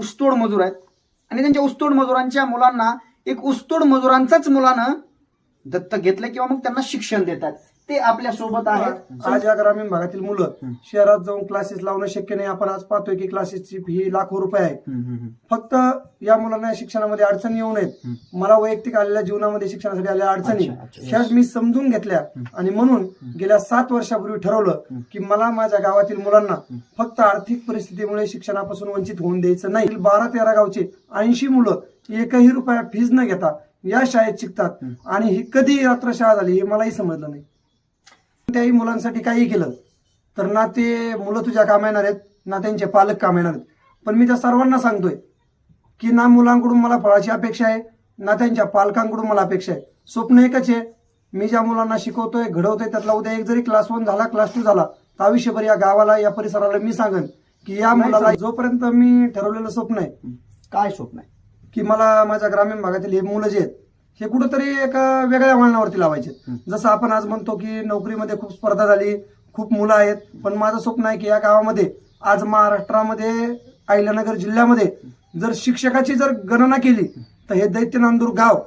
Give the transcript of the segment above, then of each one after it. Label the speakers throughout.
Speaker 1: ऊसतोड मजूर आहेत. आणि त्यांच्या ऊसतोड मजुरांच्या मुलांना एक ऊसतोड मजुरांचाच मुलानं दत्तक घेतलं किंवा मग त्यांना शिक्षण देतात ते आपल्यासोबत आहेत.
Speaker 2: आज या ग्रामीण भागातील मुलं शहरात जाऊन क्लासेस लावणं शक्य नाही. आपण आज पाहतोय की क्लासेसची फी लाखो रुपये आहे. फक्त या मुलांना शिक्षणामध्ये अडचणी येऊ नयेत. मला वैयक्तिक आलेल्या जीवनामध्ये शिक्षणासाठी आलेल्या अडचणी. ह्याच मी समजून घेतल्या. आणि म्हणून गेल्या सात वर्षापूर्वी ठरवलं की मला माझ्या गावातील मुलांना फक्त आर्थिक परिस्थितीमुळे शिक्षणापासून वंचित होऊन द्यायचं नाही. बारा तेरा गावचे ऐंशी मुलं एकही रुपया फीज न घेता या शाळेत शिकतात. आणि ही कधी रात्र शाळा झाली हे मलाही समजलं नाही. त्याही मुलांसाठी काही केलं तर ना ते मुलं तुझ्या काम येणार आहेत ना त्यांचे पालक काम येणार आहेत. पण मी त्या सर्वांना सांगतोय की ना मुलांकडून मला फळाची अपेक्षा आहे ना त्यांच्या पालकांकडून मला अपेक्षा आहे. स्वप्न एकच आहे मी ज्या मुलांना शिकवतोय घडवतोय त्यातला उद्या एक जरी क्लास वन झाला क्लास टू झाला तर आयुष्यभर या गावाला या परिसराला मी सांगन की या मुलाला जोपर्यंत मी ठरवलेलं स्वप्न आहे
Speaker 1: काय स्वप्न आहे?
Speaker 2: की मला माझ्या ग्रामीण भागातील हे मुलं जे आहेत हे कुठंतरी एका वेगळ्या वळणावरती लावायचे. जसं आपण आज म्हणतो की नोकरीमध्ये खूप स्पर्धा झाली खूप मुलं आहेत पण माझं स्वप्न आहे की या गावामध्ये आज महाराष्ट्रामध्ये अहिल्यानगर जिल्ह्यामध्ये जर शिक्षकाची जर गणना केली तर हे दैत्य नांदूर गाव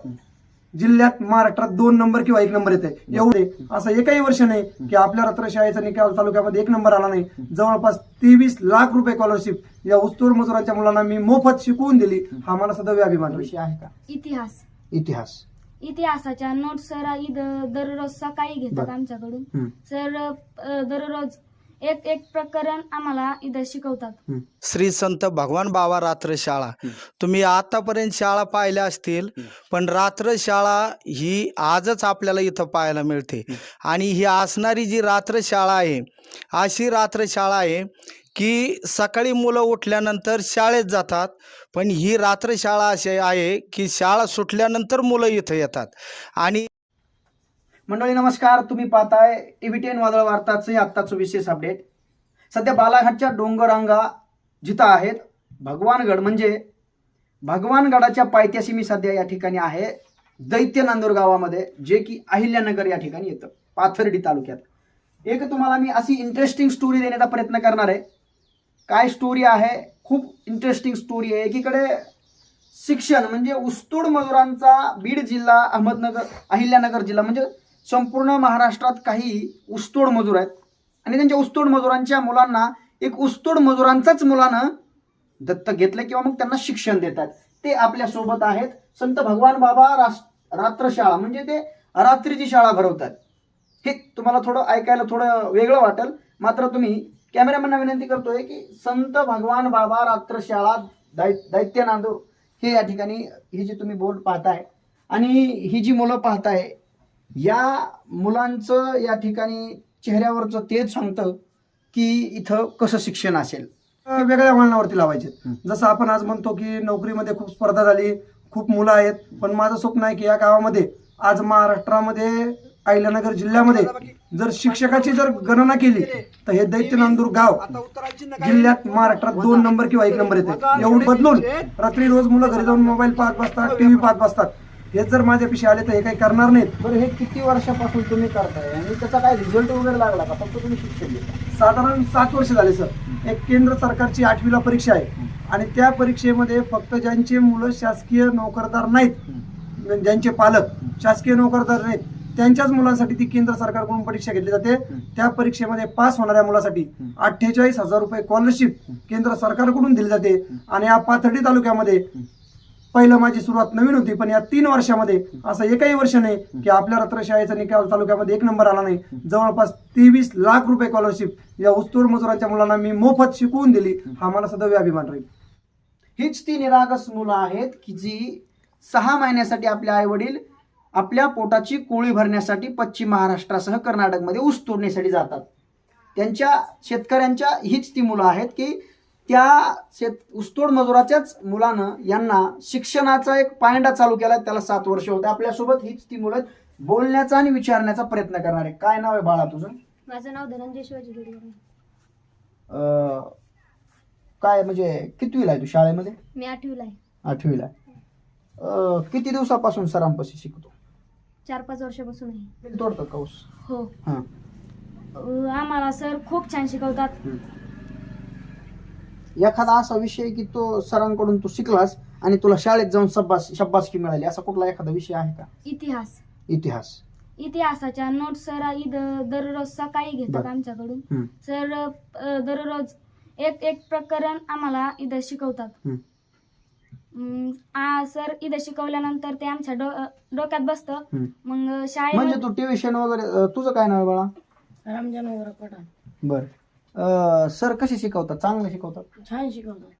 Speaker 2: जिल्ह्यात महाराष्ट्रात दोन नंबर किंवा एक नंबर येते एवढे असं एकही वर्ष नाही की आपल्या रत्रशाळेचा निकाल तालुक्यामध्ये एक नंबर आला नाही. जवळपास तेवीस लाख रुपये स्कॉलरशिप या ऊसतोड मजुरांच्या मुलांना मी मोफत शिकवून दिली. हा मला सदैव अभिमान
Speaker 1: विषय आहे का?
Speaker 3: इतिहास.
Speaker 1: इतिहास.
Speaker 3: इतिहासाच्या नोट सर इथं दररोज सकाळी घेतात
Speaker 1: बरं.
Speaker 3: आमच्याकडून. सर अ, दररोज एक एक प्रकरण आम्हाला इथं शिकवतात.
Speaker 4: श्री संत भगवान बाबा रात्र शाळा. तुम्ही आतापर्यंत शाळा पाहिल्या असतील पण रात्र शाळा ही आजच आपल्याला इथं पाहायला मिळते. आणि ही असणारी जी रात्र शाळा आहे अशी रात्र शाळा आहे की सकाळी मुलं उठल्यानंतर शाळेत जातात पण ही रात्र शाळा अशी आहे की शाळा सुटल्यानंतर मुलं इथं येतात. आणि
Speaker 1: मंडळी नमस्कार. तुम्ही पाहताय टीव्ही टेन वादळ वार्ताचं हे आत्ताचं विशेष अपडेट. सध्या बालाघाटच्या डोंगरांगा जिथं आहेत भगवानगड म्हणजे भगवानगडाच्या पायथ्याशी मी सध्या या ठिकाणी आहे दैत्य नांदूर गावामध्ये जे की अहिल्यानगर या ठिकाणी येतं पाथर्डी तालुक्यात. एक तुम्हाला मी अशी इंटरेस्टिंग स्टोरी देण्याचा प्रयत्न करणार आहे. काय स्टोरी आहे? खूप इंटरेस्टिंग स्टोरी आहे. एकीकडे शिक्षण म्हणजे उस्तोड मजुरांचा बीड जिल्हा अहमदनगर अहिल्यानगर जिल्हा म्हणजे संपूर्ण महाराष्ट्रात काही उस्तोड मजूर आहेत. आणि त्यांच्या उस्तोड मजुरांच्या मुलांना एक उस्तोड मजुरांचाच मुलानं दत्तक घेतलं किंवा मग त्यांना शिक्षण देतात ते आपल्यासोबत आहेत. संत भगवान बाबा रास रात्रशाळा म्हणजे ते रात्रीची शाळा भरवतात. हे तुम्हाला थोडं ऐकायला थोडं वेगळं वाटेल. मात्र तुम्ही कॅमेरामॅनना विनंती करतोय की संत भगवान बाबा रात्रशाळा दै दैत्य नांदूर हे या ठिकाणी ही जी तुम्ही बोर्ड पाहताय आणि ही जी मुलं पाहताय या मुलांचं या ठिकाणी चेहऱ्यावरचं तेच सांगतं की इथं कसं शिक्षण असेल.
Speaker 2: वेगळ्या वळणावरती लावायचे. जसं आपण आज म्हणतो की नोकरीमध्ये खूप स्पर्धा झाली खूप मुलं आहेत पण माझं स्वप्न आहे की या गावामध्ये आज महाराष्ट्रामध्ये अहिल्यानगर जिल्ह्यामध्ये जर शिक्षकाची जर गणना केली तर हे दैत्य नांदूर गाव जिल्ह्यात महाराष्ट्रात दोन नंबर किंवा एक नंबर येते. एवढी बदलून रात्री रोज मुलं घरी जाऊन मोबाईल पाहत बसतात टीव्ही पाहत बसतात. हे जर माझ्यापाशी आले तर हे काही करणार नाहीत.
Speaker 1: बरं हे किती वर्षापासून तुम्ही करताय? आणि त्याचा काय रिझल्ट वगैरे लागला का? फक्त तुम्ही शिक्षण देता
Speaker 2: साधारण सात वर्ष झाले सर. एक केंद्र सरकारची आठवीला परीक्षा आहे. आणि त्या परीक्षेमध्ये फक्त ज्यांचे मुलं शासकीय नोकरदार नाहीत ज्यांचे पालक शासकीय नोकरदार नाहीत त्यांच्याच मुलांसाठी ती केंद्र सरकारकडून परीक्षा घेतली जाते. त्या परीक्षेमध्ये पास होणाऱ्या मुलासाठी अठ्ठेचाळीस हजार रुपये स्कॉलरशिप केंद्र सरकारकडून दिली जाते. आणि या पाथर्डी तालुक्यामध्ये पहिलं माझी सुरुवात नवीन होती पण या तीन वर्षामध्ये असं एकही वर्ष नाही की आपल्या रत्रशाळेचा निकाल तालुक्यामध्ये एक नंबर आला नाही. जवळपास तेवीस लाख रुपये स्कॉलरशिप या ऊसतोड मजुरांच्या मुलांना मी मोफत शिकवून दिली. हा मला सदैव अभिमान राहील.
Speaker 1: हीच ती निरागस मुलं आहेत की जी सहा महिन्यासाठी आपले आई वडील आपल्या पोटाची कोळी भरण्यासाठी पश्चिम महाराष्ट्रासह कर्नाटकमध्ये ऊस तोडण्यासाठी जातात. त्यांच्या शेतकऱ्यांच्या हीच ती मुलं आहेत की त्या शेत ऊसतोड मजुराच्याच मुलानं यांना शिक्षणाचा एक पायंडा चालू केला त्याला सात वर्ष होते. आपल्यासोबत हीच ती मुलं. बोलण्याचा आणि विचारण्याचा प्रयत्न करणार. आहे काय नाव आहे बाळा तुझं?
Speaker 3: माझं नाव धनंजय शिवाजी
Speaker 1: काय म्हणजे कितवीला आहे तू शाळेमध्ये?
Speaker 3: मी आठवीला आहे.
Speaker 1: आठवीला किती दिवसापासून सरांपाशी शिकतो?
Speaker 3: चार पाच वर्षापासून आहे हो.
Speaker 1: हां.
Speaker 3: अ, आम्हाला सर खूप छान शिकवतात.
Speaker 1: एखादा असा विषय की तो सरांकडून तू शिकलास आणि तुला शाळेत जाऊन शब्बास शब्बासकी मिळाली असा कुठला एखादा विषय आहे का?
Speaker 3: इतिहास.
Speaker 1: इतिहास.
Speaker 3: इतिहासाच्या नोट सर दररोज सकाळी घेतात
Speaker 1: बरं.
Speaker 3: आमच्याकडून.
Speaker 1: हम्म.
Speaker 3: सर अ, दररोज एक एक प्रकरण आम्हाला इथं शिकवतात.
Speaker 1: हम्म.
Speaker 3: आ, सर इथं शिकवल्यानंतर ते आमच्या डो डोक्यात बसतं.
Speaker 1: हम्म.
Speaker 3: मग
Speaker 1: म्हणजे
Speaker 3: शाळेमध्ये
Speaker 1: तू ट्युशन वगैरे अं, तुझं काय नाव आहे बाळा?
Speaker 5: रमजान वगैरे पठाण.
Speaker 1: बर. सर कसे शिकवतात? चांगले शिकवतात?
Speaker 5: छान शिकवतात.